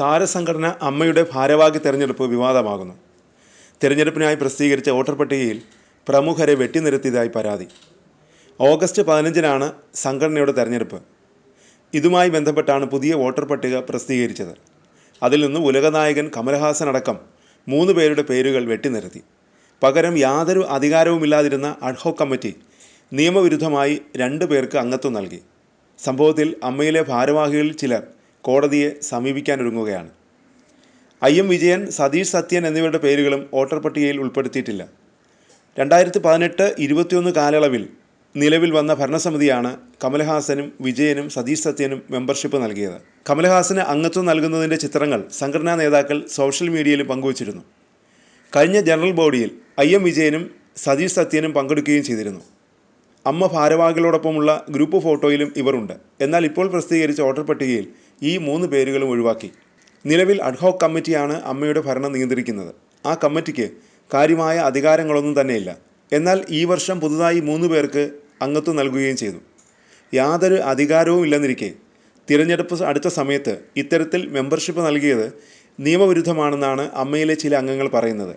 താരസംഘടന അമ്മയുടെ ഭാരവാഹി തെരഞ്ഞെടുപ്പ് വിവാദമാകുന്നു. തെരഞ്ഞെടുപ്പിനായി പ്രസിദ്ധീകരിച്ച വോട്ടർ പട്ടികയിൽ പ്രമുഖരെ വെട്ടിനിരത്തിയതായി പരാതി. ഓഗസ്റ്റ് പതിനഞ്ചിനാണ് സംഘടനയുടെ തെരഞ്ഞെടുപ്പ്. ഇതുമായി ബന്ധപ്പെട്ടാണ് പുതിയ വോട്ടർ പട്ടിക പ്രസിദ്ധീകരിച്ചത്. അതിൽ നിന്ന് ഉലകനായകൻ കമൽഹാസൻ അടക്കം മൂന്ന് പേരുടെ പേരുകൾ വെട്ടിനിരത്തി. പകരം യാതൊരു അധികാരവുമില്ലാതിരുന്ന അഡ്ഹോ കമ്മിറ്റി നിയമവിരുദ്ധമായി രണ്ടു പേർക്ക് അംഗത്വം നൽകി. സംഭവത്തിൽ അമ്മയിലെ ഭാരവാഹികളിൽ ചിലർ കോടതിയെ സമീപിക്കാനൊരുങ്ങുകയാണ് ഐ എം വിജയൻ സതീഷ് സത്യൻ എന്നിവരുടെ പേരുകളും വോട്ടർ പട്ടികയിൽ ഉൾപ്പെടുത്തിയിട്ടില്ല. രണ്ടായിരത്തി പതിനെട്ട് ഇരുപത്തിയൊന്ന് കാലയളവിൽ നിലവിൽ വന്ന ഭരണസമിതിയാണ് കമൽഹാസനും വിജയനും സതീഷ് സത്യനും മെമ്പർഷിപ്പ് നൽകിയത്. കമൽഹാസന് അംഗത്വം നൽകുന്നതിന്റെ ചിത്രങ്ങൾ സംഘടനാ നേതാക്കൾ സോഷ്യൽ മീഡിയയിൽ പങ്കുവച്ചിരുന്നു. കഴിഞ്ഞ ജനറൽ ബോഡിയിൽ ഐ എം വിജയനും സതീഷ് സത്യനും പങ്കെടുക്കുകയും ചെയ്തിരുന്നു. അമ്മ ഭാരവാഹികളോടൊപ്പമുള്ള ഗ്രൂപ്പ് ഫോട്ടോയിലും ഇവരുണ്ട്. എന്നാൽ ഇപ്പോൾ പ്രസിദ്ധീകരിച്ച വോട്ടർ പട്ടികയിൽ ഈ മൂന്ന് പേരുകളും ഒഴിവാക്കി. നിലവിൽ അഡ്ഹോക് കമ്മിറ്റിയാണ് അമ്മയുടെ ഭരണം നിയന്ത്രിക്കുന്നത്. ആ കമ്മിറ്റിക്ക് കാര്യമായ അധികാരങ്ങളൊന്നും തന്നെയില്ല. എന്നാൽ ഈ വർഷം പുതുതായി മൂന്ന് പേർക്ക് അംഗത്വം നൽകുകയും ചെയ്തു. യാതൊരു അധികാരവും ഇല്ലെന്നിരിക്കെ തിരഞ്ഞെടുപ്പ് അടുത്ത സമയത്ത് ഇത്തരത്തിൽ മെമ്പർഷിപ്പ് നൽകിയത് നിയമവിരുദ്ധമാണെന്നാണ് അമ്മയിലെ ചില അംഗങ്ങൾ പറയുന്നത്.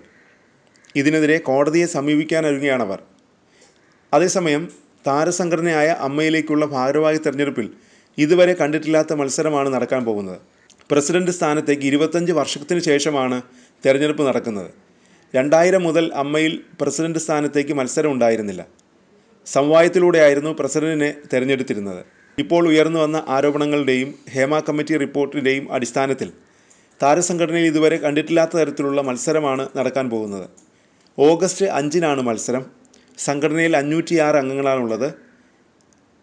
ഇതിനെതിരെ കോടതിയെ സമീപിക്കാനൊരുങ്ങിയാണവർ അതേസമയം താരസംഘടനയായ അമ്മയിലേക്കുള്ള ഭാരവാഹി തെരഞ്ഞെടുപ്പിൽ ഇതുവരെ കണ്ടിട്ടില്ലാത്ത മത്സരമാണ് നടക്കാൻ പോകുന്നത്. പ്രസിഡന്റ് സ്ഥാനത്തേക്ക് ഇരുപത്തഞ്ച് വർഷത്തിന് ശേഷമാണ് തെരഞ്ഞെടുപ്പ് നടക്കുന്നത്. രണ്ടായിരം മുതൽ അമ്മയിൽ പ്രസിഡന്റ് സ്ഥാനത്തേക്ക് മത്സരം ഉണ്ടായിരുന്നില്ല. സമവായത്തിലൂടെയായിരുന്നു പ്രസിഡന്റിനെ തെരഞ്ഞെടുത്തിരുന്നത്. ഇപ്പോൾ ഉയർന്നു വന്ന ആരോപണങ്ങളുടെയും ഹേമ കമ്മിറ്റി റിപ്പോർട്ടിന്റെയും അടിസ്ഥാനത്തിൽ താരസംഘടനയിൽ ഇതുവരെ കണ്ടിട്ടില്ലാത്ത തരത്തിലുള്ള മത്സരമാണ് നടക്കാൻ പോകുന്നത്. ഓഗസ്റ്റ് അഞ്ചിനാണ് മത്സരം. സംഘടനയിൽ അഞ്ഞൂറ്റിയാറ് അംഗങ്ങളാണുള്ളത്.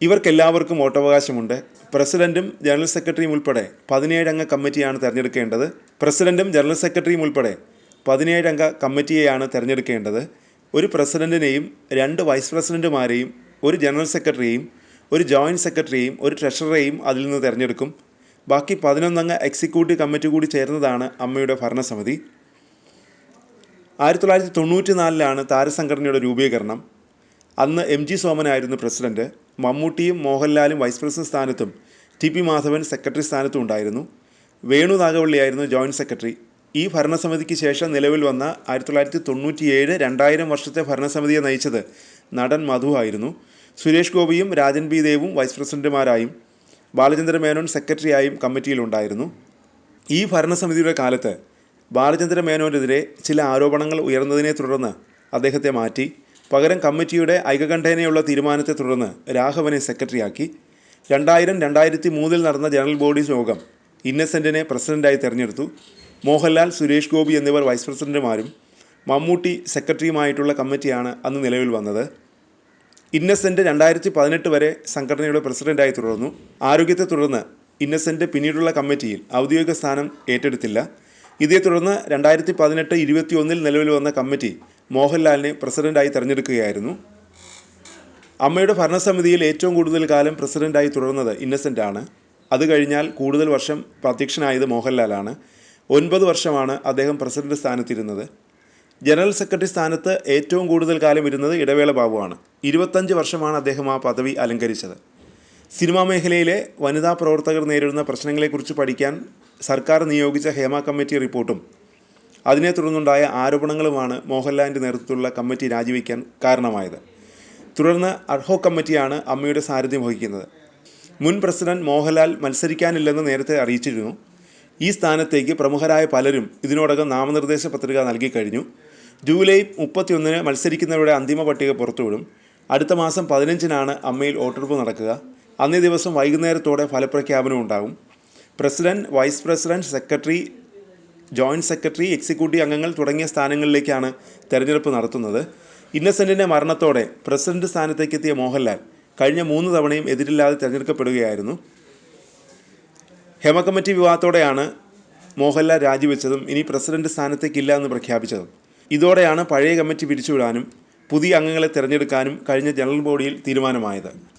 ഇവർക്കെല്ലാവർക്കും വോട്ടവകാശമുണ്ട്. പ്രസിഡന്റും ജനറൽ സെക്രട്ടറിയും ഉൾപ്പെടെ പതിനേഴംഗ കമ്മിറ്റിയാണ് തിരഞ്ഞെടുക്കേണ്ടത്. പ്രസിഡന്റും ജനറൽ സെക്രട്ടറിയും ഉൾപ്പെടെ പതിനേഴംഗ കമ്മിറ്റിയെയാണ് തിരഞ്ഞെടുക്കേണ്ടത്. ഒരു പ്രസിഡന്റിനെയും രണ്ട് വൈസ് പ്രസിഡന്റുമാരെയും ഒരു ജനറൽ സെക്രട്ടറിയെയും ഒരു ജോയിന്റ് സെക്രട്ടറിയെയും ഒരു ട്രഷററെയും അതിൽ നിന്ന് തിരഞ്ഞെടുക്കും. ബാക്കി പതിനൊന്നംഗ എക്സിക്യൂട്ടീവ് കമ്മിറ്റി കൂടി ചേർന്നതാണ് അമ്മയുടെ ഭരണസമിതി. ആയിരത്തി തൊള്ളായിരത്തി തൊണ്ണൂറ്റി നാലിലാണ് താരസംഘടനയുടെ രൂപീകരണം. അന്ന് എം ജി സോമനായിരുന്നു പ്രസിഡന്റ്. മമ്മൂട്ടിയും മോഹൻലാലും വൈസ് പ്രസിഡന്റ് സ്ഥാനത്തും ടി പി മാധവൻ സെക്രട്ടറി സ്ഥാനത്തും ഉണ്ടായിരുന്നു. വേണു നാഗവള്ളിയായിരുന്നു ജോയിന്റ് സെക്രട്ടറി. ഈ ഭരണസമിതിക്ക് ശേഷം നിലവിൽ വന്ന ആയിരത്തി തൊള്ളായിരത്തി തൊണ്ണൂറ്റിയേഴ് രണ്ടായിരം വർഷത്തെ ഭരണസമിതിയെ നയിച്ചത് നടൻ മധു ആയിരുന്നു. സുരേഷ് ഗോപിയും രാജൻ ബി ദേവും വൈസ് പ്രസിഡന്റുമാരായും ബാലചന്ദ്ര മേനോൻ സെക്രട്ടറിയായും കമ്മിറ്റിയിലുണ്ടായിരുന്നു ഈ ഭരണസമിതിയുടെ കാലത്ത് ബാലചന്ദ്ര മേനോനെതിരെ ചില ആരോപണങ്ങൾ ഉയർന്നതിനെ തുടർന്ന് അദ്ദേഹത്തെ മാറ്റി. പകരം കമ്മിറ്റിയുടെ ഐകകണ്ഠേനയുള്ള തീരുമാനത്തെ തുടർന്ന് രാഘവനെ സെക്രട്ടറിയാക്കി. രണ്ടായിരം രണ്ടായിരത്തി മൂന്നിൽ നടന്ന ജനറൽ ബോഡി യോഗം ഇന്നസെന്റിനെ പ്രസിഡന്റായി തെരഞ്ഞെടുത്തു. മോഹൻലാൽ സുരേഷ് ഗോപി എന്നിവർ വൈസ് പ്രസിഡന്റുമാരും മമ്മൂട്ടി സെക്രട്ടറിയുമായിട്ടുള്ള കമ്മിറ്റിയാണ് അന്ന് നിലവിൽ വന്നത്. ഇന്നസെന്റ് രണ്ടായിരത്തി പതിനെട്ട് വരെ സംഘടനയുടെ പ്രസിഡന്റായി തുടർന്നു. ആരോഗ്യത്തെ തുടർന്ന് ഇന്നസെന്റ് പിന്നീടുള്ള കമ്മിറ്റിയിൽ ഔദ്യോഗിക സ്ഥാനം ഏറ്റെടുത്തില്ല. ഇതേ തുടർന്ന് രണ്ടായിരത്തി പതിനെട്ട് ഇരുപത്തിയൊന്നിൽ നിലവിൽ വന്ന കമ്മിറ്റി മോഹൻലാലിനെ പ്രസിഡന്റായി തെരഞ്ഞെടുക്കുകയായിരുന്നു. അമ്മയുടെ ഭരണസമിതിയിൽ ഏറ്റവും കൂടുതൽ കാലം പ്രസിഡന്റായി തുടർന്നത് ഇന്നസെന്റ് ആണ്. അത് കഴിഞ്ഞാൽ കൂടുതൽ വർഷം പ്രത്യക്ഷനായത് മോഹൻലാലാണ്. ഒൻപത് വർഷമാണ് അദ്ദേഹം പ്രസിഡന്റ് സ്ഥാനത്തിരുന്നത്. ജനറൽ സെക്രട്ടറി സ്ഥാനത്ത് ഏറ്റവും കൂടുതൽ കാലം ഇരുന്നത് ഇടവേള ബാബുവാണ്. ഇരുപത്തഞ്ച് വർഷമാണ് അദ്ദേഹം ആ പദവി അലങ്കരിച്ചത്. സിനിമാ മേഖലയിലെ വനിതാ പ്രവർത്തകർ നേരിടുന്ന പ്രശ്നങ്ങളെക്കുറിച്ച് പഠിക്കാൻ സർക്കാർ നിയോഗിച്ച ഹേമ കമ്മിറ്റി റിപ്പോർട്ടും അതിനെ തുടർന്നുണ്ടായ ആരോപണങ്ങളുമാണ് മോഹൻലാലിന്റെ നേതൃത്വത്തിലുള്ള കമ്മിറ്റി രാജിവെക്കാൻ കാരണമായത്. തുടർന്ന് അഡ്ഹോ കമ്മിറ്റിയാണ് അമ്മയുടെ സാരഥ്യം വഹിക്കുന്നത്. മുൻ പ്രസിഡന്റ് മോഹൻലാൽ മത്സരിക്കാനില്ലെന്ന് നേരത്തെ അറിയിച്ചിരുന്നു. ഈ സ്ഥാനത്തേക്ക് പ്രമുഖരായ പലരും ഇതിനോടകം നാമനിർദ്ദേശ പത്രിക നൽകി കഴിഞ്ഞു. ജൂലൈ മുപ്പത്തിയൊന്നിന് മത്സരിക്കുന്നവരുടെ അന്തിമ പട്ടിക പുറത്തുവിടും. അടുത്ത മാസം പതിനഞ്ചിനാണ് അമ്മയിൽ വോട്ടെടുപ്പ് നടക്കുക. അന്നേ ദിവസം വൈകുന്നേരത്തോടെ ഫലപ്രഖ്യാപനം ഉണ്ടാകും. President vice president secretary joint secretary executive അംഗങ്ങൾ തുടങ്ങിയ സ്ഥാനങ്ങളിലേക്കാണ് തെരഞ്ഞെടുപ്പ് നടത്തുന്നത്. ഇന്നസെന്റിന്റെ മരണത്തോടെ പ്രസിഡന്റ് സ്ഥാനത്തേക്കെത്തിയ മോഹൻലാൽ കഴിഞ്ഞ മൂന്ന് തവണയും എതിരില്ലാതെ തിരഞ്ഞെടുക്കപ്പെടുകയായിരുന്നു. ഹേമ കമ്മിറ്റി വിവാദത്തോടെയാണ് മോഹൻലാൽ രാജിവെച്ചതും ഇനി പ്രസിഡന്റ് സ്ഥാനത്തേക്കില്ല എന്ന് പ്രഖ്യാപിച്ചതും. ഇതോടെയാണ് പഴയ കമ്മിറ്റി പിരിച്ചുവിടാനും പുതിയ അംഗങ്ങളെ തിരഞ്ഞെടുക്കാനും കഴിഞ്ഞ ജനറൽ ബോഡിയിൽ തീരുമാനമായത്.